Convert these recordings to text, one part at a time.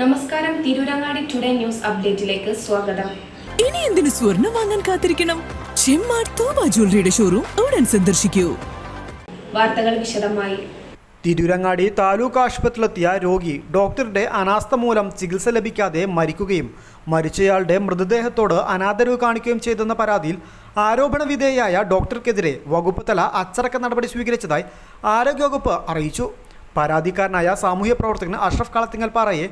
നമസ്കാരം Tirurangadi today news അപ്ഡേറ്റിലേക്ക് സ്വാഗതം. ഇനി എന്തിനു സ്വർണം വാങ്ങാൻ കാത്തിരിക്കണം? ചെമ്മാട് തോമ ജ്വല്ലറിയുടെ ഷോറൂം ഉടൻ സന്ദർശിക്കൂ. വാർത്തകൾ വിശദമായി. തിരൂരങ്ങാടി താലൂക്ക് ആശുപത്രിയിലെത്തിയ രോഗി ഡോക്ടറുടെ അനാസ്ഥ മൂലം ചികിത്സ ലഭിക്കാതെ മരിക്കുകയും മരിച്ചയാളുടെ മൃതദേഹത്തോട് അനാദരവ് കാണിക്കുകയും ചെയ്തെന്ന പരാതിയിൽ ആരോപണ വിധേയയായ ഡോക്ടർക്കെതിരെ വകുപ്പ് തല അച്ചടക്ക നടപടി സ്വീകരിച്ചതായി ആരോഗ്യവകുപ്പ് അറിയിച്ചു. പരാതിക്കാരനായ സാമൂഹ്യ പ്രവർത്തകൻ അഷ്റഫ് കളത്തിങ്ങൽ പാറയെ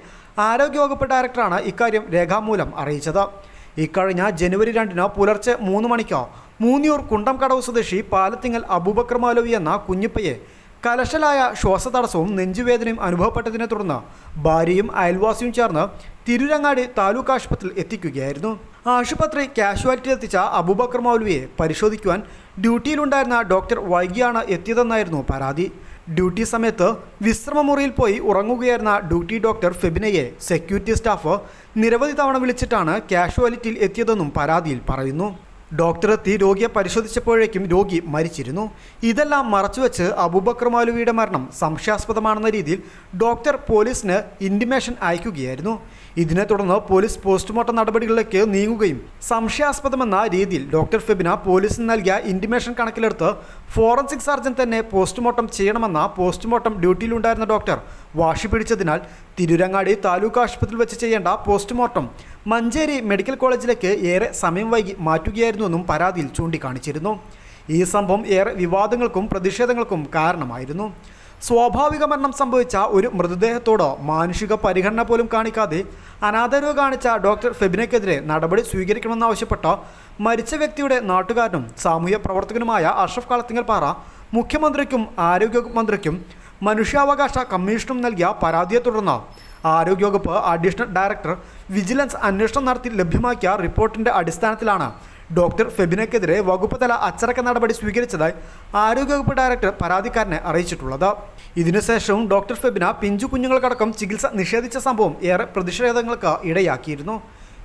ആരോഗ്യവകുപ്പ് ഡയറക്ടറാണ് ഇക്കാര്യം രേഖാമൂലം അറിയിച്ചത്. ഇക്കഴിഞ്ഞ ജനുവരി രണ്ടിന് പുലർച്ചെ മൂന്ന് മണിക്ക് മൂന്നിയൂർ കുണ്ടംകടവ് സ്വദേശി പാലത്തിങ്ങൽ അബൂബക്കർ മാലവി എന്ന കുഞ്ഞിപ്പയെ കലശലായ ശ്വാസതടസ്സവും നെഞ്ചുവേദനയും അനുഭവപ്പെട്ടതിനെ തുടർന്ന് ഭാര്യയും അയൽവാസിയും ചേർന്ന് തിരുരങ്ങാടി താലൂക്ക് ആശുപത്രിയിൽ എത്തിക്കുകയായിരുന്നു. ആശുപത്രി കാഷ്വാലിറ്റി എത്തിച്ച അബൂബക്കർ മൗലവിയെ പരിശോധിക്കുവാൻ ഡ്യൂട്ടിയിലുണ്ടായിരുന്ന ഡോക്ടർ വൈകിയാണ് എത്തിയതെന്നായിരുന്നു പരാതി. ഡ്യൂട്ടി സമയത്ത് വിശ്രമമുറിയിൽ പോയി ഉറങ്ങുകയായിരുന്ന ഡ്യൂട്ടി ഡോക്ടർ ഫെബിനയെ സെക്യൂരിറ്റി സ്റ്റാഫ് നിരവധി തവണ വിളിച്ചിട്ടാണ് കാഷ്വാലിറ്റിയിൽ എത്തിയതെന്നും പരാതിയിൽ പറയുന്നു. ഡോക്ടർ എത്തി രോഗിയെ പരിശോധിച്ചപ്പോഴേക്കും രോഗി മരിച്ചിരുന്നു. ഇതെല്ലാം മറച്ചുവെച്ച് അബൂബക്കർ മൗലവിയുടെ മരണം സംശയാസ്പദമാണെന്ന രീതിയിൽ ഡോക്ടർ പോലീസിന് ഇന്റിമേഷൻ അയക്കുകയായിരുന്നു. ഇതിനെ തുടർന്ന് പോലീസ് പോസ്റ്റ്മോർട്ടം നടപടികളിലേക്ക് നീങ്ങുകയും സംശയാസ്പദമെന്ന രീതിയിൽ ഡോക്ടർ ഫെബിന പോലീസിന് നൽകിയ ഇന്റിമേഷൻ കണക്കിലെടുത്ത് ഫോറൻസിക് സർജൻ തന്നെ പോസ്റ്റ്മോർട്ടം ചെയ്യണമെന്ന പോസ്റ്റ്മോർട്ടം ഡ്യൂട്ടിയിലുണ്ടായിരുന്ന ഡോക്ടർ വാശി പിടിച്ചതിനാൽ തിരുരങ്ങാടി താലൂക്ക് ആശുപത്രിയിൽ വെച്ച് ചെയ്യേണ്ട പോസ്റ്റ്മോർട്ടം മഞ്ചേരി മെഡിക്കൽ കോളേജിലേക്ക് ഏറെ സമയം വൈകി മാറ്റുകയായിരുന്നുവെന്നും പരാതിയിൽ ചൂണ്ടിക്കാണിച്ചിരുന്നു. ഈ സംഭവം ഏറെ വിവാദങ്ങൾക്കും പ്രതിഷേധങ്ങൾക്കും കാരണമായിരുന്നു. സ്വാഭാവിക മരണം സംഭവിച്ച ഒരു മൃതദേഹത്തോടോ മാനുഷിക പരിഗണന പോലും കാണിക്കാതെ അനാദരവ് കാണിച്ച ഡോക്ടർ ഫെബിനയ്ക്കെതിരെ നടപടി സ്വീകരിക്കണമെന്നാവശ്യപ്പെട്ട മരിച്ച വ്യക്തിയുടെ നാട്ടുകാരനും സാമൂഹ്യ പ്രവർത്തകനുമായ അഷ്റഫ് കളത്തിങ്ങൽ പാറ മുഖ്യമന്ത്രിക്കും ആരോഗ്യവകുപ്പ് മന്ത്രിക്കും മനുഷ്യാവകാശ കമ്മീഷനും നൽകിയ പരാതിയെ തുടർന്ന് ആരോഗ്യവകുപ്പ് അഡീഷണൽ ഡയറക്ടർ വിജിലൻസ് അന്വേഷണം നടത്തി ലഭ്യമാക്കിയ റിപ്പോർട്ടിന്റെ അടിസ്ഥാനത്തിലാണ് ഡോക്ടർ ഫെബിനയ്ക്കെതിരെ വകുപ്പ് തല അച്ചടക്ക നടപടി സ്വീകരിച്ചതായി ആരോഗ്യവകുപ്പ് ഡയറക്ടർ പരാതിക്കാരനെ അറിയിച്ചിട്ടുള്ളത്. ഇതിനുശേഷവും ഡോക്ടർ ഫെബിന പിഞ്ചു കുഞ്ഞുങ്ങൾക്കടക്കം ചികിത്സ നിഷേധിച്ച സംഭവം ഏറെ പ്രതിഷേധങ്ങൾക്ക് ഇടയാക്കിയിരുന്നു.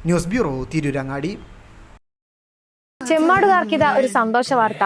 News bureau Tirurangadi. ചെമ്മാടുകാർക്കിത ഒരു സന്തോഷ വാർത്ത